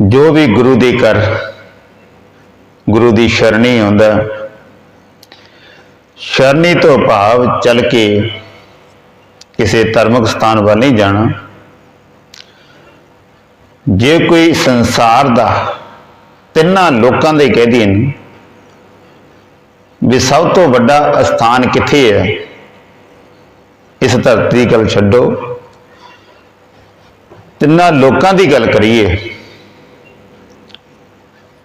ਜੋ ਵੀ ਗੁਰੂ ਦੀ ਕਰ ਗੁਰੂ ਦੀ ਸ਼ਰਣੀ ਆਉਂਦਾ ਸ਼ਰਣੀ ਤੋਂ ਭਾਵ ਚੱਲ ਕੇ ਕਿਸੇ ਧਾਰਮਿਕ ਸਥਾਨ ਵੱਲ ਨਹੀਂ ਜਾਣਾ। ਜੇ ਕੋਈ ਸੰਸਾਰ ਦਾ ਤਿੰਨਾਂ ਲੋਕਾਂ ਦੇ ਕਹਿ ਦਈਏ ਨਾ, ਵੀ ਸਭ ਤੋਂ ਵੱਡਾ ਅਸਥਾਨ ਕਿੱਥੇ ਹੈ ਇਸ ਧਰਤੀ ਦੀ ਗੱਲ ਛੱਡੋ। ਤਿੰਨਾਂ ਲੋਕਾਂ ਦੀ ਗੱਲ ਕਰੀਏ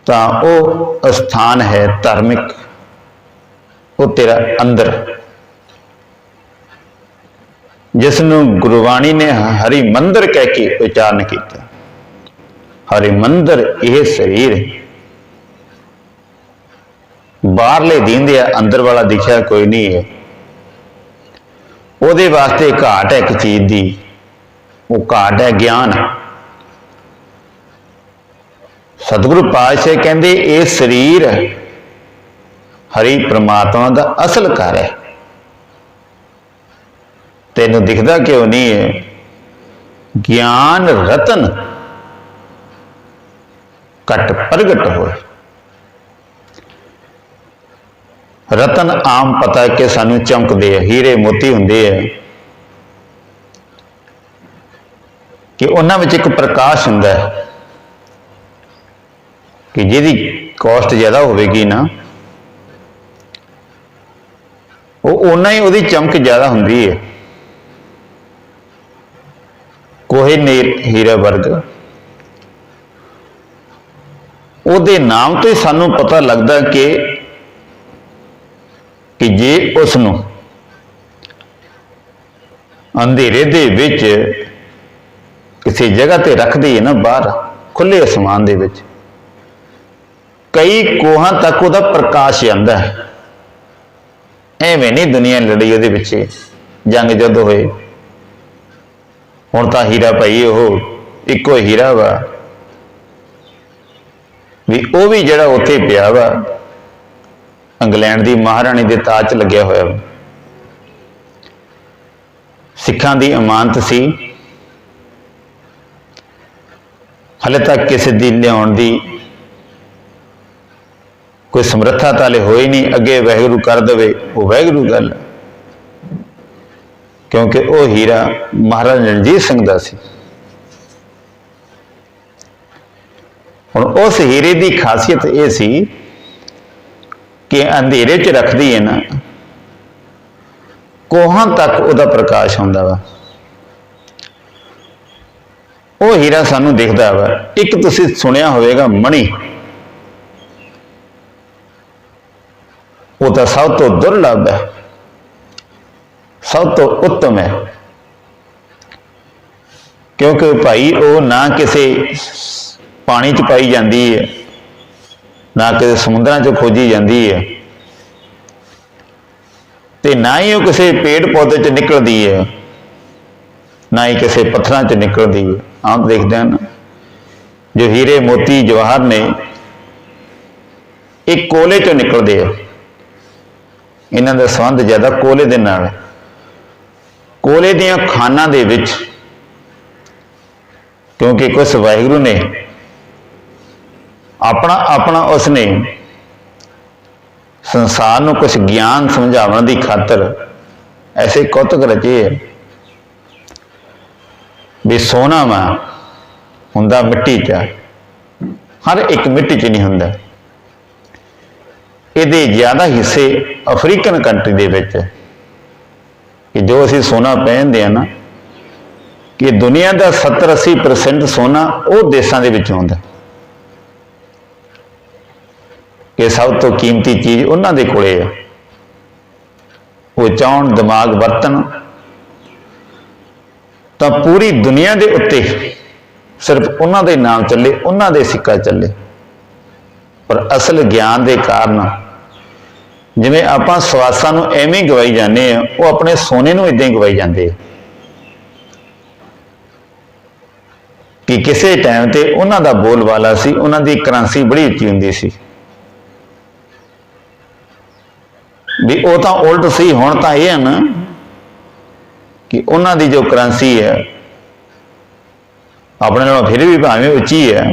ਤਾਂ ਉਹ ਸਥਾਨ ਹੈ ਧਾਰਮਿਕ। ਉਹ ਤੇਰਾ ਅੰਦਰ। ਜਿਸ ਨੂੰ ਗੁਰਬਾਣੀ ਨੇ ਹਰੀ ਮੰਦਰ ਕਹਿ ਕੇ ਉਚਾਰਨ ਕੀਤਾ। ਹਰੀ ਮੰਦਰ ਇਹ ਸਰੀਰ ਬਾਹਰਲੇ ਦੀਨ ਦੇ ਅੰਦਰ ਵਾਲਾ ਦਿਖਿਆ ਕੋਈ ਨਹੀਂ ਹੈ। ਉਹਦੇ ਵਾਸਤੇ ਘਾਟ ਹੈ ਇੱਕ ਚੀਜ਼ ਦੀ। ਉਹ ਘਾਟ ਹੈ ਗਿਆਨ। ਸਤਿਗੁਰੂ ਪਾਤਸ਼ਾਹ ਕਹਿੰਦੇ, ਇਹ ਸਰੀਰ ਹਰੀ ਪ੍ਰਮਾਤਮਾ ਦਾ ਅਸਲ ਘਰ ਹੈ। ਤੈਨੂੰ ਦਿਖਦਾ ਕਿਉਂ ਨਹੀਂ ਹੈ ਗਿਆਨ ਰਤਨ ਘਟ ਪ੍ਰਗਟ ਹੋਏ। ਰਤਨ ਆਮ ਪਤਾ ਕਿ ਸਾਨੂੰ ਚਮਕਦੇ ਆ, ਹੀਰੇ ਮੋਤੀ ਹੁੰਦੇ ਆ ਕਿ ਉਹਨਾਂ ਵਿੱਚ ਇੱਕ ਪ੍ਰਕਾਸ਼ ਹੁੰਦਾ ਹੈ। ਕਿ ਜਿਹਦੀ ਕਾਸਟ ਜ਼ਿਆਦਾ ਹੋਵੇਗੀ ਨਾ, ਉਹ ਉਹਨਾਂ ਹੀ ਉਹਦੀ ਚਮਕ ਜ਼ਿਆਦਾ ਹੁੰਦੀ ਹੈ ਕੋਹੇ ਨੀਰ ਹੀਰਾ ਵਰਗ। ਉਹਦੇ ਨਾਮ ਤੋਂ ਹੀ ਸਾਨੂੰ ਪਤਾ ਲੱਗਦਾ ਕਿ ਕਿ ਜੇ ਉਸ ਨੂੰ ਅੰਧੇਰੇ ਦੇ ਵਿੱਚ ਕਿਸੇ ਜਗ੍ਹਾ ਤੇ ਰੱਖ ਦਈਏ ਨਾ ਬਾਹਰ ਖੁੱਲੇ ਅਸਮਾਨ ਦੇ ਵਿੱਚ ਕਈ ਕੋਹਾਂ ਤੱਕ ਉਹਦਾ ਪ੍ਰਕਾਸ਼ ਜਾਂਦਾ ਹੈ। ਐਵੇਂ ਨਹੀਂ ਦੁਨੀਆ ਲੜੀ ਉਹਦੇ ਪਿੱਛੇ ਜੰਗ ਜਦੋਂ ਹੋਏ ਹੁਣ ਤਾਂ ਹੀਰਾ ਭਾਈ ਉਹ ਇੱਕੋ ਹੀਰਾ ਵਾ। ਵੀ ਉਹ ਵੀ ਜਿਹੜਾ ਉੱਥੇ ਪਿਆ ਵਾ, ਇੰਗਲੈਂਡ ਦੀ ਮਹਾਰਾਣੀ ਦੇ ਤਾਜ 'ਚ ਲੱਗਿਆ ਹੋਇਆ ਵਾ। ਸਿੱਖਾਂ ਦੀ ਅਮਾਨਤ ਸੀ। ਹਲੇ ਤੱਕ ਕਿਸੇ ਦੀ ਲਿਆਉਣ ਦੀ ਕੋਈ ਸਮਰੱਥਾ ਤਾਲੇ ਹੋਈ ਨਹੀਂ, ਅੱਗੇ ਵਾਹਿਗੁਰੂ ਕਰ ਦੇਵੇ, ਉਹ ਵਾਹਿਗੁਰੂ ਗੱਲ ਕਿਉਂਕਿ ਉਹ ਹੀਰਾ ਮਹਾਰਾਜ ਰਣਜੀਤ ਸਿੰਘ ਦਾ ਸੀ। ਹੁਣ ਉਸ ਹੀਰੇ ਦੀ ਖਾਸੀਅਤ ਇਹ ਸੀ ਕਿ ਅੰਧੇਰੇ 'ਚ ਰੱਖਦੀ ਹੈ ਨਾ, ਕੋਹਾਂ ਤੱਕ ਉਹਦਾ ਪ੍ਰਕਾਸ਼ ਹੁੰਦਾ ਵਾ। ਉਹ ਹੀਰਾ ਸਾਨੂੰ ਦਿਖਦਾ ਵਾ, ਇੱਕ ਤੁਸੀਂ ਸੁਣਿਆ ਹੋਵੇਗਾ ਮਣੀ। ਉਹ ਤਾਂ ਸਭ ਤੋਂ ਦੁਰਲਭ ਹੈ। ਸਭ ਤੋਂ ਉੱਤਮ ਹੈ। ਕਿਉਂਕਿ ਭਾਈ, ਉਹ ਨਾ ਕਿਸੇ ਪਾਣੀ 'ਚ ਪਾਈ ਜਾਂਦੀ ਹੈ, ਨਾ ਕਿਸੇ ਸਮੁੰਦਰਾਂ 'ਚ ਖੋਜੀ ਜਾਂਦੀ ਹੈ ਤੇ ਨਾ ਹੀ ਉਹ ਕਿਸੇ ਪੇੜ ਪੌਦੇ 'ਚ ਨਿਕਲਦੀ ਹੈ, ਨਾ ਹੀ ਕਿਸੇ ਪੱਥਰਾਂ 'ਚ ਨਿਕਲਦੀ ਹੈ। ਆਪ ਦੇਖਦੇ ਹਨ, ਜੋ ਹੀਰੇ ਮੋਤੀ ਜਵਾਹਰ ਨੇ, ਇਹ ਕੋਲੇ 'ਚੋਂ ਨਿਕਲਦੇ ਆ। ਇਹਨਾਂ ਦਾ ਸੰਬੰਧ ਜ਼ਿਆਦਾ ਕੋਲੇ ਦੇ ਨਾਲ ਹੈ ਕੋਲੇ ਦੀਆਂ ਖਾਨਾਂ ਦੇ ਵਿੱਚ, ਕਿਉਂਕਿ ਕੁਛ ਵਾਹਿਗੁਰੂ ਨੇ ਆਪਣਾ ਆਪਣਾ ਉਸਨੇ ਸੰਸਾਰ ਨੂੰ ਕੁਝ ਗਿਆਨ ਸਮਝਾਉਣ ਦੀ ਖਾਤਰ ਐਸੇ ਕੌਤਕ ਰਚੇ ਹੈ ਵੀ ਸੋਨਾ ਵਾ ਹੁੰਦਾ ਮਿੱਟੀ 'ਚ ਆ। ਹਰ ਇੱਕ ਮਿੱਟੀ 'ਚ ਨਹੀਂ ਹੁੰਦਾ ਇਹਦੇ ਜ਼ਿਆਦਾ ਹਿੱਸੇ ਅਫਰੀਕਨ ਕੰਟਰੀ ਦੇ ਵਿੱਚ ਹੈ। ਕਿ ਜੋ ਅਸੀਂ ਸੋਨਾ ਪਹਿਨਦੇ ਆ ਨਾ, ਕਿ ਦੁਨੀਆ ਦਾ 70-80% ਸੋਨਾ ਉਹ ਦੇਸ਼ਾਂ ਦੇ ਵਿੱਚ ਹੁੰਦਾ ਕਿ ਸਭ ਤੋਂ ਕੀਮਤੀ ਚੀਜ਼ ਉਹਨਾਂ ਦੇ ਕੋਲੇ ਆ ਉਹ ਚਾਹਣ ਦਿਮਾਗ ਵਰਤਨ ਤਾਂ ਪੂਰੀ ਦੁਨੀਆ ਦੇ ਉੱਤੇ ਸਿਰਫ ਉਹਨਾਂ ਦੇ ਨਾਮ ਚੱਲੇ, ਉਹਨਾਂ ਦੇ ਸਿੱਕਾ ਚੱਲੇ। ਪਰ ਅਸਲ ਗਿਆਨ ਦੇ ਕਾਰਨ ਜਿਵੇਂ ਆਪਾਂ ਸਵਾਸਾਂ ਨੂੰ ਐਵੇਂ ਗਵਾਈ ਜਾਂਦੇ ਆ ਉਹ ਆਪਣੇ ਸੋਨੇ ਨੂੰ ਇਦਾਂ ਹੀ ਗਵਾਈ ਜਾਂਦੇ ਆ। ਕਿ ਕਿਸੇ ਟਾਈਮ ਤੇ ਉਹਨਾਂ ਦਾ ਬੋਲਬਾਲਾ ਸੀ, ਉਹਨਾਂ ਦੀ ਕਰੰਸੀ ਬੜੀ ਉੱਚੀ ਹੁੰਦੀ ਸੀ। ਵੀ ਉਹ ਤਾਂ ਉਲਟ ਸੀ, ਹੁਣ ਤਾਂ ਇਹ ਹਨ ਕਿ ਉਹਨਾਂ ਦੀ ਜੋ ਕਰੰਸੀ ਹੈ, ਆਪਣੇ ਨਾਲੋਂ ਫਿਰ ਵੀ ਭਾਵੇਂ ਉੱਚੀ ਹੈ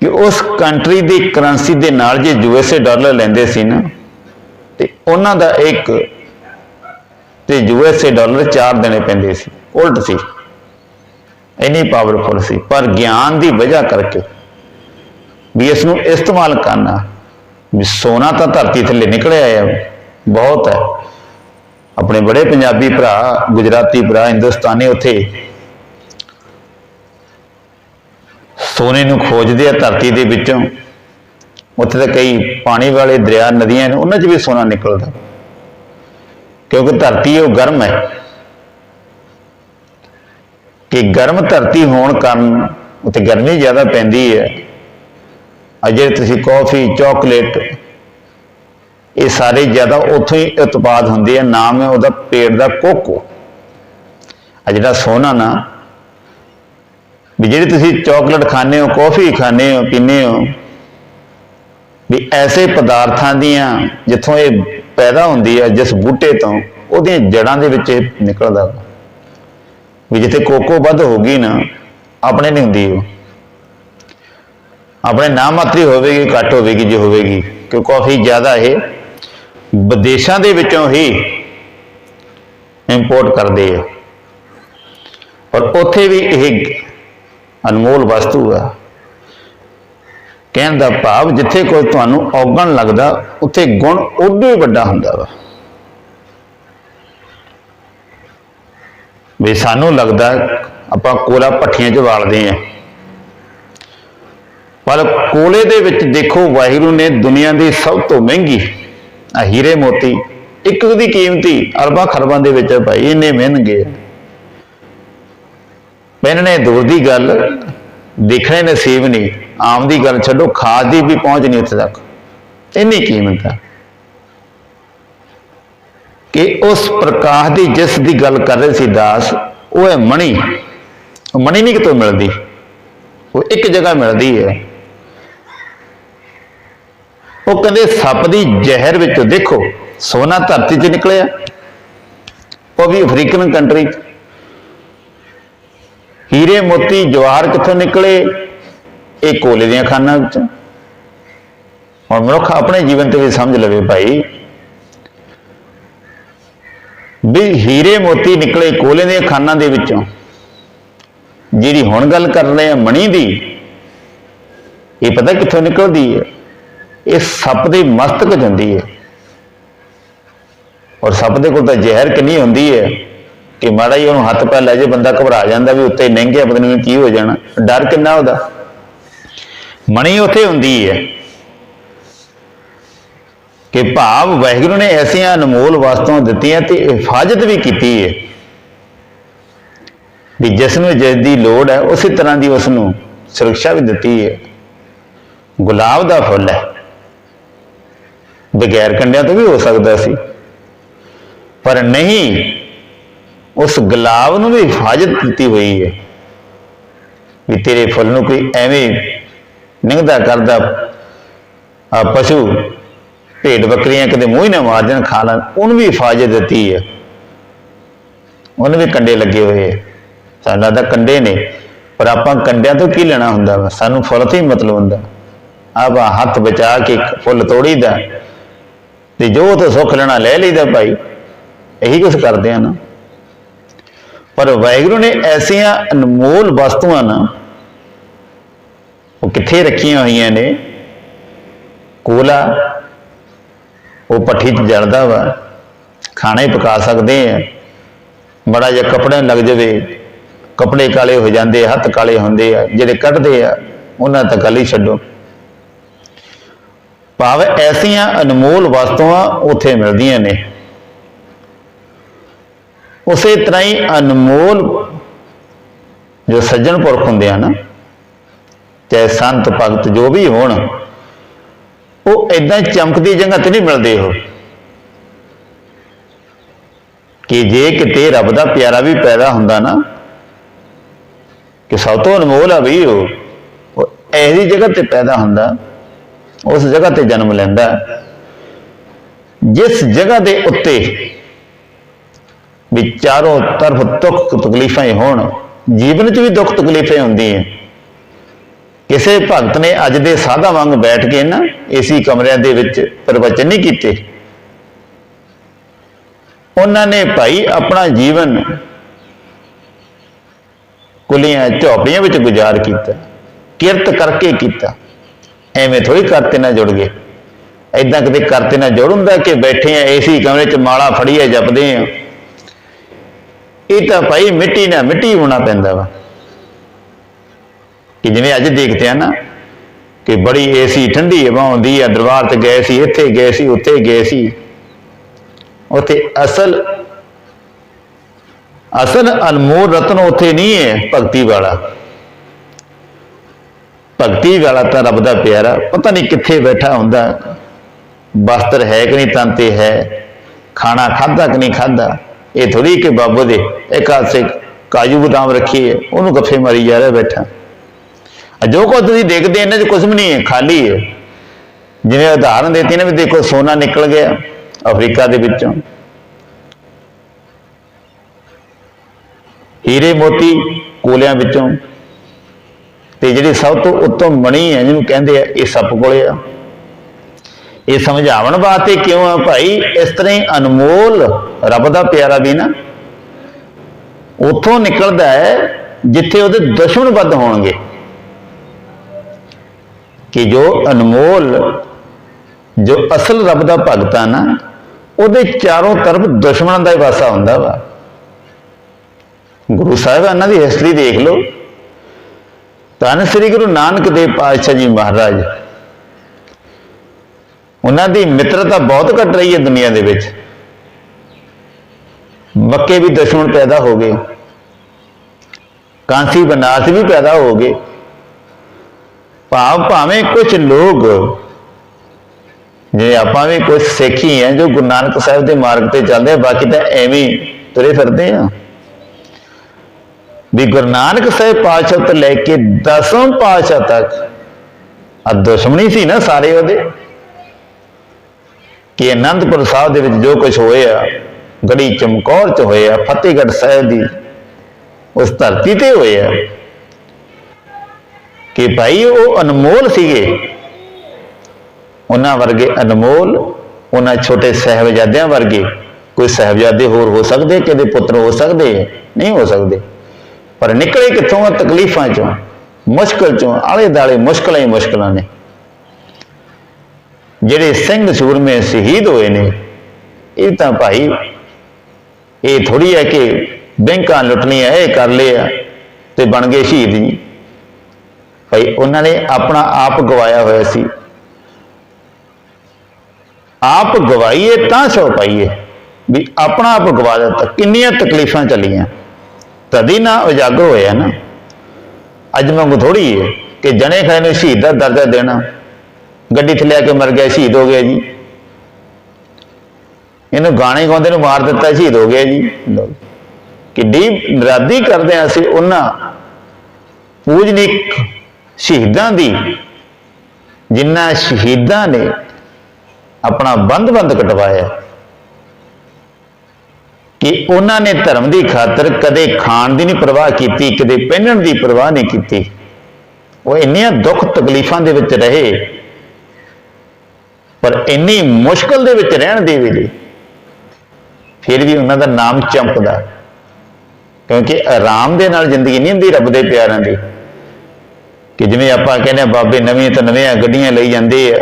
ਕਿ ਉਸ ਕੰਟਰੀ ਦੀ ਕਰੰਸੀ ਦੇ ਨਾਲ ਜੇ ਯੂਐਸਏ ਡਾਲਰ ਲੈਂਦੇ ਸੀ ਨਾ, ਤੇ ਉਹਨਾਂ ਦਾ ਇੱਕ ਤੇ ਯੂਐਸਏ ਡਾਲਰ ਚਾਰ ਦੇਣੇ ਪੈਂਦੇ ਸੀ, ਉਲਟ ਸੀ। ਇੰਨੀ ਪਾਵਰਫੁਲ ਸੀ। ਪਰ ਗਿਆਨ ਦੀ ਵਜ੍ਹਾ ਕਰਕੇ ਵੀ ਇਸ ਨੂੰ ਇਸਤੇਮਾਲ ਕਰਨਾ, ਵੀ ਸੋਨਾ ਤਾਂ ਧਰਤੀ ਥੱਲੇ ਨਿਕਲਿਆ ਆ, ਬਹੁਤ ਹੈ। ਆਪਣੇ ਬੜੇ ਪੰਜਾਬੀ ਭਰਾ, ਗੁਜਰਾਤੀ ਭਰਾ, ਹਿੰਦੁਸਤਾਨੀ ਉੱਥੇ ਸੋਨੇ ਨੂੰ ਖੋਜਦੇ ਆ ਧਰਤੀ ਦੇ ਵਿੱਚੋਂ। ਉੱਥੇ ਤਾਂ ਕਈ ਪਾਣੀ ਵਾਲੇ ਦਰਿਆ, ਨਦੀਆਂ ਨੇ, ਉਹਨਾਂ 'ਚ ਵੀ ਸੋਨਾ ਨਿਕਲਦਾ। ਕਿਉਂਕਿ ਧਰਤੀ ਉਹ ਗਰਮ ਹੈ। ਕਿ ਗਰਮ ਧਰਤੀ ਹੋਣ ਕਾਰਨ ਉੱਥੇ ਗਰਮੀ ਜ਼ਿਆਦਾ ਪੈਂਦੀ ਹੈ। ਅਜੇ ਤੁਸੀਂ ਕਾਫੀ, ਚਾਕਲੇਟ, ਇਹ ਸਾਰੇ ਜ਼ਿਆਦਾ ਉੱਥੋਂ ਹੀ ਉਤਪਾਦ ਹੁੰਦੇ ਆ। ਨਾਮ ਹੈ ਉਹਦਾ ਪੇੜ ਦਾ ਕੋਕੋ। ਆ ਜਿਹੜਾ ਸੋਨਾ ਨਾ ਵੀ ਜਿਹੜੀ ਤੁਸੀਂ ਚਾਕਲੇਟ ਖਾਂਦੇ ਹੋ, ਕਾਫੀ ਖਾਂਦੇ ਹੋ, ਪੀਂਦੇ ਹੋ, ਵੀ ਐਸੇ ਪਦਾਰਥਾਂ ਦੀਆਂ ਜਿੱਥੋਂ ਇਹ ਪੈਦਾ ਹੁੰਦੀ ਹੈ, ਜਿਸ ਬੂਟੇ ਤੋਂ ਉਹਦੀਆਂ ਜੜਾਂ ਦੇ ਵਿੱਚ ਇਹ ਨਿਕਲਦਾ ਵੀ। ਜਿੱਥੇ ਕੋਕੋ ਵੱਧ ਹੋਗੀ ਨਾ, ਆਪਣੇ ਨਹੀਂ ਹੁੰਦੀ ਉਹ। ਆਪਣੇ ਨਾਮ ਮਾਤਰੀ ਹੋਵੇਗੀ, ਘੱਟ ਹੋਵੇਗੀ, ਜੇ ਹੋਵੇਗੀ ਕਿ ਕਾਫੀ ਜ਼ਿਆਦਾ ਇਹ ਵਿਦੇਸ਼ਾਂ ਦੇ ਵਿੱਚੋਂ ਹੀ ਇੰਪੋਰਟ ਕਰਦੇ ਆ। ਪਰ ਉੱਥੇ ਵੀ ਇਹ ਅਨਮੋਲ ਵਸਤੂ ਆ। ਕਹਿਣ ਦਾ ਭਾਵ ਜਿੱਥੇ ਕੋਈ ਤੁਹਾਨੂੰ ਔਗਣ ਲੱਗਦਾ, ਉੱਥੇ ਗੁਣ ਉਦੋਂ ਹੀ ਵੱਡਾ ਹੁੰਦਾ ਵਾ। ਵੀ ਸਾਨੂੰ ਲੱਗਦਾ ਆਪਾਂ ਕੋਲਾ ਭੱਠੀਆਂ 'ਚ ਵਾਲਦੇ ਆ। ਪਰ ਕੋਲੇ ਦੇ ਵਿੱਚ ਦੇਖੋ, ਵਾਹਿਗੁਰੂ ਨੇ ਦੁਨੀਆ ਦੀ ਸਭ ਤੋਂ ਮਹਿੰਗੀ ਆ ਹੀਰੇ ਮੋਤੀ। ਇੱਕ ਦੀ ਕੀਮਤੀ ਅਰਬਾਂ ਖਰਬਾਂ ਦੇ ਵਿੱਚ ਭਾਈ, ਇੰਨੇ ਮਹਿੰਗੇ ਪਹਿਨਣੇ ਦੂਰ ਦੀ ਗੱਲ, ਦੇਖਣੇ ਨਸੀਬ ਨਹੀਂ, ਆਮ ਦੀ ਗੱਲ ਛੱਡੋ, ਖਾਦ ਦੀ ਵੀ ਪਹੁੰਚ ਨਹੀਂ ਉੱਥੇ ਤੱਕ। ਇੰਨੀ ਕੀਮਤ ਆ। ਕਿ ਉਸ ਪ੍ਰਕਾਸ਼ ਦੀ ਜਿਸ ਦੀ ਗੱਲ ਕਰ ਰਹੇ ਸੀ ਦਾਸ, ਉਹ ਹੈ ਮਣੀ। ਮਣੀ ਨਹੀਂ ਕਿਤੋਂ ਮਿਲਦੀ। ਉਹ ਇੱਕ ਜਗ੍ਹਾ ਮਿਲਦੀ ਹੈ। ਉਹ ਕਹਿੰਦੇ, ਸੱਪ ਦੀ ਜ਼ਹਿਰ ਵਿੱਚੋਂ ਦੇਖੋ, ਸੋਨਾ ਧਰਤੀ 'ਚ ਨਿਕਲਿਆ। ਉਹ ਵੀ ਅਫਰੀਕਨ ਕੰਟਰੀ। 'ਚ ਹੀਰੇ ਮੋਤੀ ਜਵਾਹਰ ਕਿੱਥੋਂ ਨਿਕਲੇ? ਇਹ ਕੋਲੇ ਦੀਆਂ ਖਾਨਾਂ ਵਿੱਚ। ਹੁਣ ਮਨੁੱਖ ਆਪਣੇ ਜੀਵਨ ਤੇ ਵੀ ਸਮਝ ਲਵੇ ਭਾਈ। ਵੀ ਹੀਰੇ ਮੋਤੀ ਨਿਕਲੇ ਕੋਲੇ ਦੀਆਂ ਖਾਨਾਂ ਦੇ ਵਿੱਚੋਂ। ਜਿਹੜੀ ਹੁਣ ਗੱਲ ਕਰ ਰਹੇ ਆ ਮਣੀ ਦੀ, ਇਹ ਪਤਾ ਕਿੱਥੋਂ ਨਿਕਲਦੀ ਹੈ? ਇਹ ਸੱਪ ਦੇ ਮਸਤਕ ਜਾਂਦੀ ਹੈ। ਔਰ ਸੱਪ ਦੇ ਕੋਲ ਤਾਂ ਜ਼ਹਿਰ ਕਿੰਨੀ ਹੁੰਦੀ ਹੈ? ਕਿ ਮਾੜਾ ਹੀ ਉਹਨੂੰ ਹੱਥ ਪੈ ਲੈ ਜੇ ਬੰਦਾ ਘਬਰਾ ਜਾਂਦਾ ਵੀ ਉੱਤੇ ਲੰਘਿਆ ਪਤਾ ਨਹੀਂ ਕੀ ਹੋ ਜਾਣਾ। ਡਰ ਕਿੰਨਾ ਉਹਦਾ? ਮਣੀ ਉੱਥੇ ਹੁੰਦੀ ਹੈ ਕਿ ਭਾਵ ਵਾਹਿਗੁਰੂ ਨੇ ਐਸੀਆਂ ਅਨਮੋਲ ਵਸਤੂਆਂ ਦਿੱਤੀਆਂ ਤੇ ਹਿਫਾਜ਼ਤ ਵੀ ਕੀਤੀ ਹੈ ਵੀ ਜਿਸ ਨੂੰ ਜਿਸ ਦੀ ਲੋੜ ਹੈ, ਉਸੇ ਤਰ੍ਹਾਂ ਦੀ ਉਸ ਨੂੰ ਸੁਰੱਖਿਆ ਵੀ ਦਿੱਤੀ ਹੈ। ਗੁਲਾਬ ਦਾ ਫੁੱਲ ਹੈ। ਬਗੈਰ ਕੰਡਿਆਂ ਤੋਂ ਵੀ ਹੋ ਸਕਦਾ ਸੀ। ਪਰ ਨਹੀਂ ਉਸ ਗੁਲਾਬ ਨੂੰ ਵੀ ਹਿਫਾਜ਼ਤ ਦਿੱਤੀ ਹੋਈ ਹੈ ਵੀ ਤੇਰੇ ਫੁੱਲ ਨੂੰ ਕੋਈ ਐਵੇਂ ਨਿੰਗਦਾ ਕਰਦਾ ਆ ਪਸ਼ੂ, ਭੇਡ ਬੱਕਰੀਆਂ ਕਿਤੇ ਮੂੰਹ ਹੀ ਨਾ ਮਾਰ ਜਾਣ ਖਾ ਲੈਣ, ਉਹਨੂੰ ਵੀ ਹਿਫਾਜ਼ਤ ਦਿੱਤੀ ਹੈ। ਉਹਨੂੰ ਵੀ ਕੰਡੇ ਲੱਗੇ ਹੋਏ ਹੈ। ਸਾਨੂੰ ਲੱਗਦਾ ਕੰਡੇ ਨੇ, ਪਰ ਆਪਾਂ ਕੰਡਿਆਂ ਤੋਂ ਕੀ ਲੈਣਾ ਹੁੰਦਾ ਵਾ? ਸਾਨੂੰ ਫੁੱਲ ਤੋਂ ਹੀ ਮਤਲਬ ਹੁੰਦਾ। ਆਪਾਂ ਹੱਥ ਬਚਾ ਕੇ ਫੁੱਲ ਤੋੜੀਦਾ ਤੇ ਜੋ ਤੋਂ ਸੁੱਖ ਲੈਣਾ ਲੈ ਲਈਦਾ ਭਾਈ। ਇਹੀ ਕੁਝ ਕਰਦੇ ਆ ਨਾ। ਪਰ ਵਾਹਿਗੁਰੂ ਨੇ ਐਸੀਆਂ ਅਨਮੋਲ ਵਸਤੂਆਂ ਨਾ ਉਹ ਕਿੱਥੇ ਰੱਖੀਆਂ ਹੋਈਆਂ ਨੇ? ਕੋਲਾ, ਉਹ ਪੱਠੀ 'ਚ ਜਲਦਾ ਵਾ, ਖਾਣਾ ਹੀ ਪਕਾ ਸਕਦੇ ਆ, ਬੜਾ ਜਿਹਾ ਕੱਪੜੇ ਲੱਗ ਜਾਵੇ, ਕੱਪੜੇ ਕਾਲੇ ਹੋ ਜਾਂਦੇ ਹੱਥ ਕਾਲੇ ਹੁੰਦੇ ਆ, ਜਿਹੜੇ ਕੱਢਦੇ ਆ, ਉਹਨਾਂ ਤਾਂ ਗੱਲ ਹੀ ਛੱਡੋ। ਭਾਵ ਐਸੀਆਂ ਅਨਮੋਲ ਵਸਤੂਆਂ ਉੱਥੇ ਮਿਲਦੀਆਂ ਨੇ। ਉਸੇ ਤਰ੍ਹਾਂ ਹੀ ਅਨਮੋਲ ਜੋ ਸੱਜਣ ਪੁਰਖ ਹੁੰਦੇ ਹਨ ਚਾਹੇ ਸੰਤ, ਭਗਤ, ਜੋ ਵੀ ਹੋਣ, ਉਹ ਇਦਾਂ ਚਮਕਦੀ ਜਗ੍ਹਾ ਤੇ ਨਹੀਂ ਮਿਲਦੇ ਉਹ। ਕਿ ਜੇ ਕਿਤੇ ਰੱਬ ਦਾ ਪਿਆਰਾ ਵੀ ਪੈਦਾ ਹੁੰਦਾ ਨਾ, ਕਿ ਸਭ ਤੋਂ ਅਨਮੋਲ ਆ ਵੀ ਉਹ ਉਹ ਐਸੀ ਜਗ੍ਹਾ ਤੇ ਪੈਦਾ ਹੁੰਦਾ, ਉਸ ਜਗ੍ਹਾ ਤੇ ਜਨਮ ਲੈਂਦਾ। ਜਿਸ ਜਗ੍ਹਾ ਦੇ ਉੱਤੇ ਵੀ ਚਾਰੋਂ ਤਰਫ ਦੁੱਖ ਤਕਲੀਫਾਂ ਹੀ ਹੋਣ, ਜੀਵਨ 'ਚ ਵੀ ਦੁੱਖ ਤਕਲੀਫਾਂ ਹੁੰਦੀਆਂ ਕਿਸੇ ਭਗਤ ਨੇ ਅੱਜ ਦੇ ਸਾਧਾ ਵਾਂਗ ਬੈਠ ਕੇ ਨਾ ਏਸੀ ਕਮਰਿਆਂ ਦੇ ਵਿੱਚ ਪ੍ਰਵਚਨ ਨਹੀਂ ਕੀਤੇ। ਉਹਨਾਂ ਨੇ ਭਾਈ ਆਪਣਾ ਜੀਵਨ ਕੁਲੀਆਂ ਝੋਪੜੀਆਂ ਵਿੱਚ ਗੁਜ਼ਾਰ ਕੀਤਾ, ਕਿਰਤ ਕਰਕੇ ਕੀਤਾ। ਐਵੇਂ ਥੋੜੀ ਕਰਤੇ ਨਾਲ ਜੁੜ ਗਏ। ਐਦਾਂ ਕਿਤੇ ਕਰਤੇ ਨਾਲ ਜੁੜ ਹੁੰਦਾ ਕਿ ਬੈਠੇ ਆ, ਏਸੀ ਕਮਰੇ 'ਚ ਮਾਲਾ ਫੜੀਏ, ਜਪਦੇ ਆ। ਇਹ ਤਾਂ ਭਾਈ ਮਿੱਟੀ ਨਾਲ ਮਿੱਟੀ ਹੋਣਾ ਪੈਂਦਾ ਵਾ। ਕਿ ਜਿਵੇਂ ਅੱਜ ਦੇਖਦੇ ਆ ਨਾ ਕਿ ਬੜੀ ਏਸੀ ਠੰਡੀ ਹਵਾ ਹੁੰਦੀ ਆ, ਦਰਬਾਰ ਤੇ ਗਏ ਸੀ, ਇੱਥੇ ਗਏ ਸੀ, ਉੱਥੇ ਗਏ ਸੀ। ਉੱਥੇ ਅਸਲ ਅਸਲ ਅਨਮੋਲ ਰਤਨ ਉੱਥੇ ਨਹੀਂ ਹੈ ਭਗਤੀ ਵਾਲਾ। ਭਗਤੀ ਵਾਲਾ ਤਾਂ ਰੱਬ ਦਾ ਪਿਆਰਾ, ਪਤਾ ਨਹੀਂ ਕਿੱਥੇ ਬੈਠਾ ਹੁੰਦਾ। ਬਸਤਰ ਹੈ ਕਿ ਨਹੀਂ ਤਨ ਤੇ ਹੈ, ਖਾਣਾ ਖਾਦਾ ਕਿ ਨਹੀਂ ਖਾਦਾ ਇਹ ਥੋੜੀ ਕਿ ਬਾਬੂ ਦੇ ਇੱਕ ਹਾਸੇ ਕਾਜੂ ਬਦਾਮ ਰੱਖੀ ਹੈ ਉਹਨੂੰ ਗੱਫੇ ਮਾਰੀ ਜਾ ਰਿਹਾ ਬੈਠਾ। ਜੋ ਕੁਝ ਤੁਸੀਂ ਦੇਖਦੇ ਇਹਨਾਂ 'ਚ ਕੁਝ ਵੀ ਨਹੀਂ ਹੈ, ਖਾਲੀ ਹੈ। ਜਿਵੇਂ ਉਦਾਹਰਨ ਦਿੱਤੀ ਨਾ ਵੀ ਦੇਖੋ, ਸੋਨਾ ਨਿਕਲ ਗਿਆ ਅਫਰੀਕਾ ਦੇ ਵਿੱਚੋਂ। ਹੀਰੇ ਮੋਤੀ ਕੋਲਿਆਂ ਵਿੱਚੋਂ। ਤੇ ਜਿਹੜੀ ਸਭ ਤੋਂ ਉੱਤਮ ਮਣੀ ਹੈ, ਜਿਹਨੂੰ ਕਹਿੰਦੇ ਆ, ਇਹ ਸੱਪ ਕੋਲੇ ਆ। ਇਹ ਸਮਝਾਉਣ ਵਾਸਤੇ ਕਿਉਂ ਆ ਭਾਈ? ਇਸ ਤਰ੍ਹਾਂ ਹੀ ਅਨਮੋਲ ਰੱਬ ਦਾ ਪਿਆਰਾ ਵੀ ਨਾ, ਉੱਥੋਂ ਨਿਕਲਦਾ ਹੈ ਜਿੱਥੇ ਉਹਦੇ ਦੁਸ਼ਮਣ ਵੱਧ ਹੋਣਗੇ। ਕਿ ਜੋ ਅਨਮੋਲ, ਜੋ ਅਸਲ ਰੱਬ ਦਾ ਭਗਤ ਆ ਨਾ, ਉਹਦੇ ਚਾਰੋਂ ਤਰਫ ਦੁਸ਼ਮਣਾਂ ਦਾ ਹੀ ਵਾਸਾ ਹੁੰਦਾ ਵਾ। ਗੁਰੂ ਸਾਹਿਬਾਨਾਂ ਦੀ ਹਿਸਟਰੀ ਦੇਖ ਲਓ। ਧੰਨ ਸ੍ਰੀ ਗੁਰੂ ਨਾਨਕ ਦੇਵ ਪਾਤਸ਼ਾਹ ਜੀ ਮਹਾਰਾਜ ਉਹਨਾਂ ਦੀ ਮਿੱਤਰਤਾ ਬਹੁਤ ਘਟ ਰਹੀ ਹੈ ਦੁਨੀਆ ਦੇ ਵਿੱਚ। ਮੱਕੇ ਵੀ ਦੁਸ਼ਮਣ ਪੈਦਾ ਹੋ ਗਏ। ਕਾਂਸੀ ਬਨਾਸ ਵੀ ਪੈਦਾ ਹੋ ਗਏ। ਭਾਵ ਭਾਵੇਂ ਕੁਝ ਲੋਕ, ਜੇ ਆਪਾਂ ਵੀ ਕੁਝ ਸਿੱਖੀ ਹੈ, ਜੋ ਗੁਰੂ ਨਾਨਕ ਸਾਹਿਬ ਦੇ ਮਾਰਗ ਤੇ ਚੱਲਦੇ ਆ, ਬਾਕੀ ਤਾਂ ਐਵੇਂ ਤੁਰੇ ਫਿਰਦੇ ਆ। ਵੀ ਗੁਰੂ ਨਾਨਕ ਸਾਹਿਬ ਪਾਤਸ਼ਾਹ ਤੋਂ ਲੈ ਕੇ ਦਸਵੇਂ ਪਾਤਸ਼ਾਹ ਤੱਕ ਆ ਦੁਸ਼ਮਣੀ ਸੀ ਨਾ ਸਾਰੇ ਉਹਦੇ। ਕਿ ਅਨੰਦਪੁਰ ਸਾਹਿਬ ਦੇ ਵਿੱਚ ਜੋ ਕੁਝ ਹੋਇਆ ਗੜੀ ਚਮਕੌਰ ਚ ਹੋਇਆ ਫਤਿਹਗੜ੍ਹ ਸਾਹਿਬ ਦੀ ਉਸ ਧਰਤੀ ਤੇ ਹੋਇਆ ਕਿ ਭਾਈ ਉਹ ਅਨਮੋਲ ਸੀਗੇ। ਉਹਨਾਂ ਵਰਗੇ ਅਨਮੋਲ, ਉਹਨਾਂ ਛੋਟੇ ਸਹਿਬਜ਼ਾਦਿਆਂ ਵਰਗੇ, ਕੋਈ ਸਹਿਬਜ਼ਾਦੇ ਹੋਰ ਹੋ ਸਕਦੇ ਕਿਤੇ ਪੁੱਤਰ ਹੋ ਸਕਦੇ, ਨਹੀਂ ਹੋ ਸਕਦੇ। ਪਰ ਨਿਕਲੇ ਕਿੱਥੋਂ ਆ ਤਕਲੀਫਾਂ ਚੋਂ, ਮੁਸ਼ਕਲ ਚੋਂ ਆਲੇ ਦਾਲੇ ਮੁਸ਼ਕਲਾਂ ਹੀ ਮੁਸ਼ਕਲਾਂ ਨੇ। ਜਿਹੜੇ ਸਿੰਘ ਸੂਰਮੇ ਸ਼ਹੀਦ ਹੋਏ ਨੇ, ਇਹ ਤਾਂ ਭਾਈ ਇਹ ਥੋੜੀ ਹੈ ਕਿ ਬੈਂਕਾਂ ਲੁੱਟਣੀਆਂ, ਇਹ ਕਰ ਲਿਆ ਤੇ ਬਣ ਗਏ ਸ਼ਹੀਦ ਜੀ। ਭਾਈ ਉਹਨਾਂ ਨੇ ਆਪਣਾ ਆਪ ਗਵਾਇਆ ਹੋਇਆ ਸੀ। ਆਪ ਗਵਾਈਏ ਤਾਂ ਸੋ ਪਾਈਏ, ਵੀ ਆਪਣਾ ਆਪ ਗਵਾ ਦਿੱਤਾ, ਕਿੰਨੀਆਂ ਤਕਲੀਫਾਂ ਚੱਲੀਆਂ। ਤਦੀ ਨਾ ਉਜਾਗਰ ਹੋਇਆ ਨਾ। ਅੱਜ ਵਾਂਗੂ ਥੋੜੀ ਹੈ ਕਿ ਜਣੇ ਖਾਏ ਨੂੰ ਸ਼ਹੀਦ ਦਾ ਦਰਜਾ ਦੇਣਾ। ਗੱਡੀ ਤੇ ਲਿਆ ਕੇ ਮਰ ਗਿਆ, ਸ਼ਹੀਦ ਹੋ ਗਿਆ ਜੀ। ਇਹਨੂੰ ਗਾਣੇ ਗਾਉਂਦੇ ਨੂੰ ਮਾਰ ਦਿੱਤਾ, ਸ਼ਹੀਦ ਹੋ ਗਿਆ ਜੀ। ਲਓ। ਕਿੱਡੀ ਨਰਾਦੀ ਕਰਦੇ ਆ ਅਸੀਂ ਉਹਨਾਂ ਪੂਜਨਿਕ ਸ਼ਹੀਦਾਂ ਦੀ, ਜਿਨ੍ਹਾਂ ਸ਼ਹੀਦਾਂ ਨੇ ਆਪਣਾ ਬੰਦ-ਬੰਦ ਕਟਵਾਇਆ। ਕਿ ਉਹਨਾਂ ਨੇ ਧਰਮ ਦੀ ਖਾਤਰ ਕਦੇ ਖਾਣ ਦੀ ਨਹੀਂ ਪਰਵਾਹ ਕੀਤੀ, ਕਦੇ ਪਹਿਨਣ ਦੀ ਪਰਵਾਹ ਨਹੀਂ ਕੀਤੀ। ਉਹ ਇੰਨੀਆਂ ਦੁੱਖ ਤਕਲੀਫਾਂ ਦੇ ਵਿੱਚ ਰਹੇ। ਪਰ ਇੰਨੀ ਮੁਸ਼ਕਲ ਦੇ ਵਿੱਚ ਰਹਿਣ ਦੇ ਵੇਲੇ ਫਿਰ ਵੀ ਉਹਨਾਂ ਦਾ ਨਾਮ ਚਮਕਦਾ। ਕਿਉਂਕਿ ਆਰਾਮ ਦੇ ਨਾਲ ਜ਼ਿੰਦਗੀ ਨਹੀਂ ਹੁੰਦੀ ਰੱਬ ਦੇ ਪਿਆਰਾਂ ਦੀ। ਕਿ ਜਿਵੇਂ ਆਪਾਂ ਕਹਿੰਦੇ ਆ ਬਾਬੇ ਨਵੀਆਂ ਤੋਂ ਨਵੀਆਂ ਗੱਡੀਆਂ ਲਈ ਜਾਂਦੇ ਆ।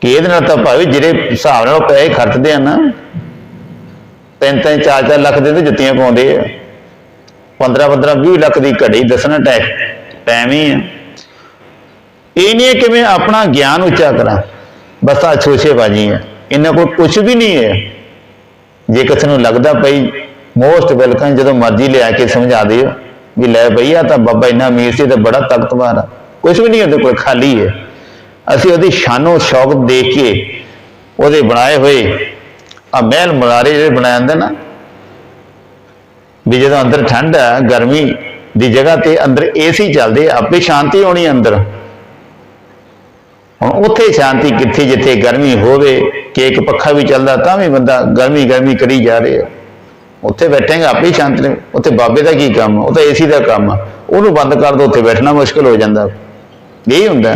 ਕਿ ਇਹਦੇ ਨਾਲ ਤਾਂ ਭਾਵੇਂ ਜਿਹੜੇ ਹਿਸਾਬ ਨਾਲ ਪੈਸੇ ਖਰਚਦੇ ਆ ਨਾ, ਤਿੰਨ ਤਿੰਨ, ਚਾਰ ਚਾਰ ਲੱਖ ਦੇ ਤੇ ਜੁੱਤੀਆਂ ਪਾਉਂਦੇ ਆ। 15 15 20 ਲੱਖ ਦੀ ਘੜੀ ਦੱਸਣਾ ਟੈ ਟਾਈਮ ਹੀ ਆ। ਇਹ ਨਹੀਂ ਹੈ ਕਿ ਮੈਂ ਆਪਣਾ ਗਿਆਨ ਉੱਚਾ ਕਰਾਂ। ਬਸ ਆ ਛੋਸੇਬਾਜ਼ੀ ਆ। ਇਹਨਾਂ ਕੋਲ ਕੁਝ ਵੀ ਨਹੀਂ ਹੈ। ਜੇ ਕਿਸੇ ਨੂੰ ਲੱਗਦਾ ਪਈ ਮੋਸਟ ਵੈਲਕਮ ਜਦੋਂ ਮਰਜ਼ੀ ਲਿਆ ਕੇ ਸਮਝਾ ਦਿਓ ਵੀ ਲੈ ਬਈ ਆ ਤਾਂ ਬਾਬਾ ਇੰਨਾ ਅਮੀਰ ਸੀ ਤੇ ਬੜਾ ਤਾਕਤਵਰ ਆ। ਕੁਝ ਵੀ ਨਹੀਂ ਉਹਦੇ ਕੋਲ ਖਾਲੀ ਹੈ। ਅਸੀਂ ਉਹਦੀ ਸ਼ਾਨੋ ਸ਼ੌਕ ਦੇਖ ਕੇ ਉਹਦੇ ਬਣਾਏ ਹੋਏ ਆ ਮਹਿਲ ਮਲਾਰੇ ਜਿਹੜੇ ਬਣਾਏ ਜਾਂਦੇ ਨਾ, ਵੀ ਜਦੋਂ ਅੰਦਰ ਠੰਡ ਹੈ ਗਰਮੀ ਦੀ ਜਗ੍ਹਾ ਤੇ ਅੰਦਰ ਏਸੀ ਚੱਲਦੇ ਆਪੇ ਸ਼ਾਂਤੀ ਹੋਣੀ ਅੰਦਰ। ਹੁਣ ਉੱਥੇ ਸ਼ਾਂਤੀ ਕਿੱਥੇ ਜਿੱਥੇ ਗਰਮੀ ਹੋਵੇ ਕਿ ਇੱਕ ਪੱਖਾ ਵੀ ਚੱਲਦਾ, ਤਾਂ ਵੀ ਬੰਦਾ ਗਰਮੀ ਗਰਮੀ ਕਰੀ ਜਾ ਰਿਹਾ। ਉੱਥੇ ਬੈਠੇਗਾ, ਆਪੇ ਸ਼ਾਂਤੀ ਉੱਥੇ ਬਾਬੇ ਦਾ ਕੀ ਕੰਮ ਉਹ ਤਾਂ ਏਸੀ ਦਾ ਕੰਮ ਆ। ਉਹਨੂੰ ਬੰਦ ਕਰ ਦੋ, ਉੱਥੇ ਬੈਠਣਾ ਮੁਸ਼ਕਲ ਹੋ ਜਾਂਦਾ। ਇਹ ਹੁੰਦਾ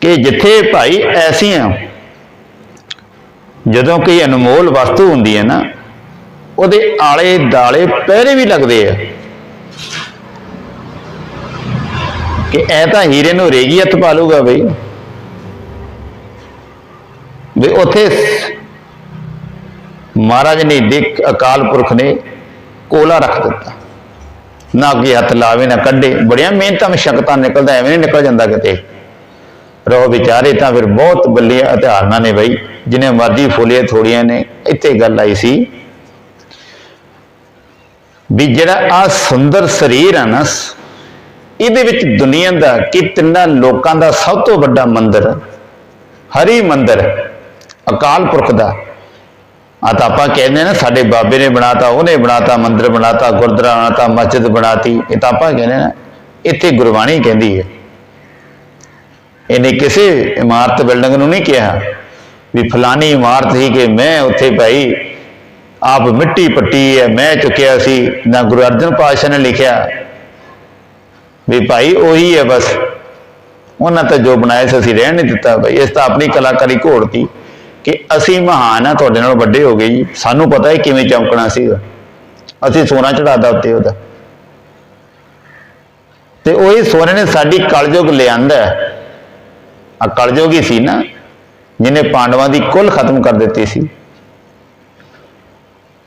ਕਿ ਜਿੱਥੇ ਭਾਈ ਐਸੀਆਂ ਜਦੋਂ ਕੋਈ ਅਨਮੋਲ ਵਸਤੂ ਹੁੰਦੀ ਹੈ ਨਾ, ਉਹਦੇ ਆਲੇ ਦਾਲੇ ਪਹਿਰੇ ਵੀ ਲੱਗਦੇ ਆ। ਕਿ ਇਹ ਤਾਂ ਹੀਰੇ ਨੂੰ ਰੇਗੀ ਹੱਥ ਪਾ ਲੂਗਾ ਬਈ? ਵੀ ਉੱਥੇ ਮਹਾਰਾਜ ਨੇ ਦੇਖ ਅਕਾਲ ਪੁਰਖ ਨੇ ਕੋਲਾ ਰੱਖ ਦਿੱਤਾ। ਨਾ ਅੱਗੇ ਹੱਥ ਲਾਵੇ, ਨਾ ਕੱਢੇ। ਬੜੀਆਂ ਮਿਹਨਤਾਂ, ਮਸ਼ਕਤਾਂ ਨਿਕਲਦਾ, ਐਵੇਂ ਨਹੀਂ ਨਿਕਲ ਜਾਂਦਾ ਕਿਤੇ। ਰੋ ਵਿਚਾਰੇ ਤਾਂ ਫਿਰ ਬਹੁਤ ਬੱਲੀਆਂ ਹਥਿਆਰਾਂ ਨੇ ਬਈ, ਜਿਨੇ ਮਰਜ਼ੀ ਫੁੱਲੀਆਂ ਥੋੜੀਆਂ ਨੇ, ਇੱਥੇ ਗੱਲ ਆਈ ਸੀ। ਵੀ ਜਿਹੜਾ ਆ ਸੁੰਦਰ ਸਰੀਰ ਆ ਨਾ ਇਹਦੇ ਵਿੱਚ ਦੁਨੀਆ ਦਾ ਕਿ ਤਿੰਨਾਂ ਲੋਕਾਂ ਦਾ ਸਭ ਤੋਂ ਵੱਡਾ ਮੰਦਿਰ, ਹਰੀ ਮੰਦਿਰ, ਅਕਾਲ ਪੁਰਖ ਦਾ। ਆ ਤਾਂ ਆਪਾਂ ਕਹਿੰਦੇ ਨਾ, ਸਾਡੇ ਬਾਬੇ ਨੇ ਬਣਾਤਾ, ਉਹਨੇ ਬਣਾਤਾ, ਮੰਦਿਰ ਬਣਾਤਾ, ਗੁਰਦੁਆਰਾ ਬਣਾਤਾ, ਮਸਜਿਦ ਬਣਾਤੀ। ਇਹ ਤਾਂ ਆਪਾਂ ਕਹਿੰਦੇ ਨਾ, ਇੱਥੇ ਗੁਰਬਾਣੀ ਕਹਿੰਦੀ ਹੈ। ਇਹਨੇ ਕਿਸੇ ਇਮਾਰਤ ਬਿਲਡਿੰਗ ਨੂੰ ਨਹੀਂ ਕਿਹਾ ਵੀ ਫਲਾਨੀ ਇਮਾਰਤ ਸੀ ਕਿ ਮੈਂ ਉੱਥੇ ਭਾਈ ਆਪ ਮਿੱਟੀ ਪੱਟੀ ਹੈ, ਮੈਂ ਚੁੱਕਿਆ ਸੀ। ਨਾ ਗੁਰੂ ਅਰਜਨ ਪਾਤਸ਼ਾਹ ਨੇ ਲਿਖਿਆ ਵੀ ਭਾਈ ਉਹੀ ਹੈ ਬਸ। ਉਹਨਾਂ ਤਾਂ ਜੋ ਬਣਾਇਆ ਸੀ, ਅਸੀਂ ਰਹਿਣ ਨਹੀਂ ਦਿੱਤਾ ਭਾਈ ਇਸ ਤਾਂ ਆਪਣੀ ਕਲਾਕਾਰੀ ਘੋੜਤੀ ਕਿ ਅਸੀਂ ਮਹਾਨ ਆ, ਤੁਹਾਡੇ ਨਾਲ ਵੱਡੇ ਹੋ ਗਏ ਜੀ। ਸਾਨੂੰ ਪਤਾ ਹੈ ਕਿਵੇਂ ਚਮਕਣਾ ਸੀਗਾ। ਅਸੀਂ ਸੋਨਾ ਚੜਾਦਾ ਉੱਤੇ ਉਹਦਾ। ਤੇ ਉਹੀ ਸੋਨੇ ਨੇ ਸਾਡੀ ਕਲਯੁਗ ਲਿਆਂਦਾ ਆ ਕਲਯੁਗ ਹੀ ਸੀ ਨਾ, ਜਿਹਨੇ ਪਾਂਡਵਾਂ ਦੀ ਕੁੱਲ ਖਤਮ ਕਰ ਦਿੱਤੀ ਸੀ।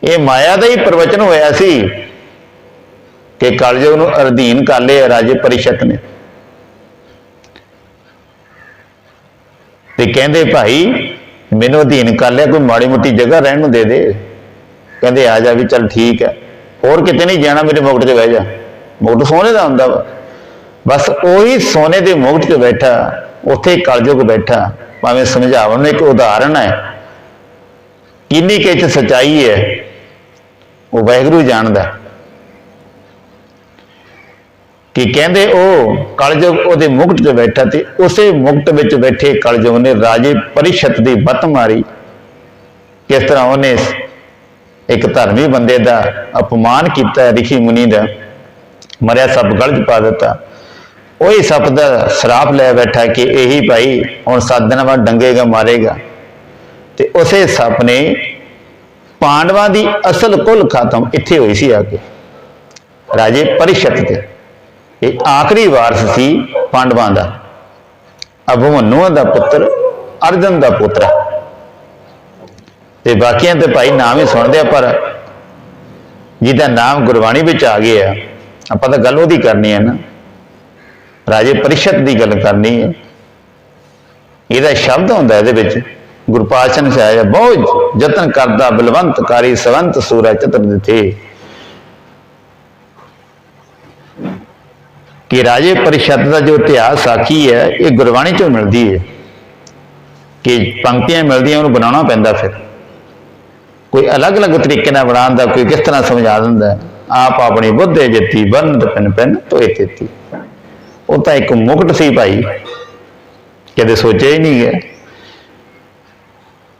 ਇਹ ਮਾਇਆ ਦਾ ਹੀ ਪ੍ਰਵਚਨ ਹੋਇਆ ਸੀ ਕਿ ਕਲਯੁਗ ਨੂੰ ਅਧੀਨ ਕਰ ਲਿਆ ਰਾਜੇ ਪਰਿਸ਼ਤ ਨੇ। ਤੇ ਕਹਿੰਦੇ, ਭਾਈ, ਮੈਨੂੰ ਅਧੀਨ ਕਰ ਲਿਆ, ਕੋਈ ਮਾੜੀ ਮੋਟੀ ਜਗ੍ਹਾ ਰਹਿਣ ਨੂੰ ਦੇ ਦੇ। ਕਹਿੰਦੇ, ਆ ਜਾ ਵੀ ਚੱਲ ਠੀਕ ਹੈ। ਹੋਰ ਕਿਤੇ ਨਹੀਂ ਜਾਣਾ ਮੇਰੇ ਮੁਕਟ 'ਚ ਬਹਿ ਜਾ। ਮੁਕਟ ਸੋਨੇ ਦਾ ਹੁੰਦਾ ਵਾ। ਬਸ ਉਹੀ ਸੋਨੇ ਦੇ ਮੁਕਟ 'ਚ ਬੈਠਾ, ਉੱਥੇ ਕਲਯੁਗ ਬੈਠਾ। ਭਾਵੇਂ ਸਮਝਾਵਣ ਨੂੰ ਇੱਕ ਉਦਾਹਰਣ ਹੈ। ਕਿੰਨੀ ਕਿ ਚ ਸਚਾਈ ਹੈ, ਉਹ ਵਾਹਿਗੁਰੂ ਜਾਣਦਾ। ਕਿ ਕਹਿੰਦੇ, ਉਹ ਕਲਯੁਗ ਉਹਦੇ ਮੁਕਟ 'ਚ ਬੈਠਾ ਤੇ ਉਸੇ ਮੁਕਟ ਵਿੱਚ ਬੈਠੇ ਕਲਯੁਗ ਨੇ ਰਾਜੇ ਪਰਿਸ਼ਤ ਦੀ ਬੱਤ ਮਾਰੀ। ਕਿਸ ਤਰ੍ਹਾਂ ਉਹਨੇ ਇੱਕ ਧਰਮੀ ਬੰਦੇ ਦਾ ਅਪਮਾਨ ਕੀਤਾ ਰਿਸ਼ੀ ਮੁਨੀ ਦਾ, ਮਰਿਆ ਸੱਪ ਗਲਜ ਪਾ ਦਿੱਤਾ। ਉਹੀ ਸੱਪ ਦਾ ਸ਼ਰਾਪ ਲੈ ਬੈਠਾ ਕਿ ਇਹੀ ਭਾਈ ਹੁਣ ਸੱਤ ਵਾ ਡੰਗੇਗਾ, ਮਾਰੇਗਾ। ਤੇ ਉਸੇ ਸੱਪ ਨੇ ਪਾਂਡਵਾਂ ਦੀ ਅਸਲ ਕੁੱਲ ਖਤਮ ਇੱਥੇ ਹੋਈ ਸੀ ਆ ਕੇ, ਰਾਜੇ ਪਰਿਸ਼ਤ ਤੇ। ਇਹ ਆਖਰੀ ਵਾਰਸ ਸੀ ਪਾਂਡਵਾਂ ਦਾ। ਅਭਮਨੂ ਦਾ ਪੁੱਤਰ, ਅਰਜਨ ਦਾ ਪੁੱਤਰ। ਤੇ ਬਾਕੀਆਂ ਤੇ ਭਾਈ ਨਾਮ ਹੀ ਸੁਣਦੇ ਆ, ਪਰ ਜਿਹਦਾ ਨਾਮ ਗੁਰਬਾਣੀ ਵਿੱਚ ਆ ਗਿਆ, ਆਪਾਂ ਤਾਂ ਗੱਲ ਉਹਦੀ ਕਰਨੀ ਹੈ ਨਾ। ਰਾਜੇ ਪਰਿਸ਼ਤ ਦੀ ਗੱਲ ਕਰਨੀ ਹੈ। ਇਹਦਾ ਸ਼ਬਦ ਹੁੰਦਾ ਇਹਦੇ ਵਿੱਚ ਗੁਰਪਾਸ਼ਨ ਚ ਬਹੁਤ ਯਤਨ ਕਰਦਾ ਬਲਵੰਤਕਾਰੀ ਸਵੰਤ ਸੂਰਾ ਚਤਰ ਦਿੱਤੇ ਕਿ ਰਾਜੇ ਪਰਿਸ਼ਦ ਦਾ ਜੋ ਇਤਿਹਾਸ ਸਾਖੀ ਹੈ, ਇਹ ਗੁਰਬਾਣੀ ਚੋਂ ਮਿਲਦੀ ਹੈ। ਕਿ ਪੰਕਤੀਆਂ ਮਿਲਦੀਆਂ, ਉਹਨੂੰ ਬਣਾਉਣਾ ਪੈਂਦਾ ਫਿਰ। ਕੋਈ ਅਲੱਗ-ਅਲੱਗ ਤਰੀਕੇ ਨਾਲ ਬਣਾਉਣ ਦਾ ਕੋਈ ਕਿਸ ਤਰ੍ਹਾਂ ਸਮਝਾ ਦਿੰਦਾ ਆਪ ਆਪਣੀ ਬੁੱਧੇ ਜਿੱਤੀ ਬੰਦ ਪਿੰਨ ਪਿੰਨ ਤੋਏ ਤੇਤੀ। ਉਹ ਤਾਂ ਇੱਕ ਮੁਕਟ ਸੀ ਭਾਈ। ਕਦੇ ਸੋਚਿਆ ਹੀ ਨਹੀਂ ਗਿਆ।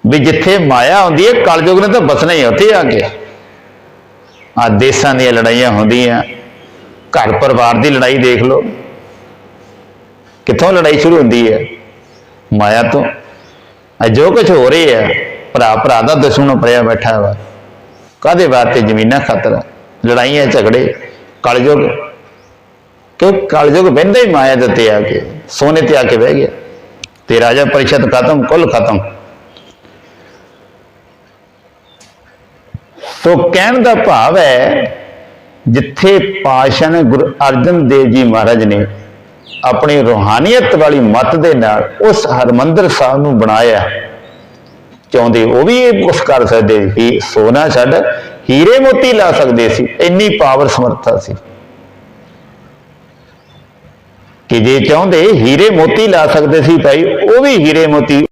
ਵੀ ਜਿੱਥੇ ਮਾਇਆ ਹੁੰਦੀ ਹੈ, ਕਲਯੁਗ ਨੇ ਤਾਂ ਬਸਣਾ ਹੀ ਹੈ ਉੱਥੇ ਆ ਕੇ। ਆ ਦੇਸ਼ਾਂ ਦੀਆਂ ਲੜਾਈਆਂ ਹੁੰਦੀਆਂ। ਘਰ ਪਰਿਵਾਰ ਦੀ ਲੜਾਈ ਦੇਖ ਲਓ। ਕਿੱਥੋਂ ਲੜਾਈ ਸ਼ੁਰੂ ਹੁੰਦੀ ਹੈ? ਮਾਇਆ ਤੋਂ। ਜੋ ਕੁਝ ਹੋ ਰਿਹਾ ਹੈ, ਭਰਾ ਭਰਾ ਦਾ ਦੁਸ਼ਮਣ ਪਿਆ ਬੈਠਾ ਵਾ। ਕਾਦੇ ਵਾਸਤੇ ਜ਼ਮੀਨਾਂ ਖਾਤਰ ਲੜਾਈਆਂ ਝਗੜੇ, ਕਲਯੁਗ। ਕਿ ਕਲਯੁਗ ਬਹਿੰਦਾ ਹੀ ਮਾਇਆ ਦੇ ਉੱਤੇ ਆ ਕੇ, ਸੋਨੇ ਤੇ ਆ ਕੇ ਬਹਿ ਗਿਆ। ਤੇ ਰਾਜਾ ਪਰਿਸ਼ਦ ਖਤਮ, ਕੁੱਲ ਖਤਮ। ਤੋ ਕਹਿਣ ਦਾ ਭਾਵ ਹੈ ਜਿੱਥੇ ਪਾਸ਼ਾ ਗੁਰੂ ਅਰਜਨ ਦੇਵ ਜੀ ਮਹਾਰਾਜ ਨੇ ਆਪਣੀ ਰੋਹਾਨੀਅਤ ਵਾਲੀ ਮਤ ਦੇ ਨਾਲ ਉਸ ਹਰਮੰਦਰ ਸਾਹਿਬ ਨੂੰ ਬਣਾਇਆ। ਚਾਹੁੰਦੇ ਉਹ ਵੀ ਇਹ ਕੁਛ ਕਰ ਸਕਦੇ? ਸੀ ਸੋਨਾ ਛੱਡ, ਹੀਰੇ ਮੋਤੀ ਲਾ ਸਕਦੇ ਸੀ। ਇੰਨੀ ਪਾਵਰ ਸਮਰੱਥਾ ਸੀ। ਕਿ ਜੇ ਚਾਹੁੰਦੇ ਹੀਰੇ ਮੋਤੀ ਲਾ ਸਕਦੇ ਸੀ ਭਾਈ, ਉਹ ਵੀ ਹੀਰੇ ਮੋਤੀ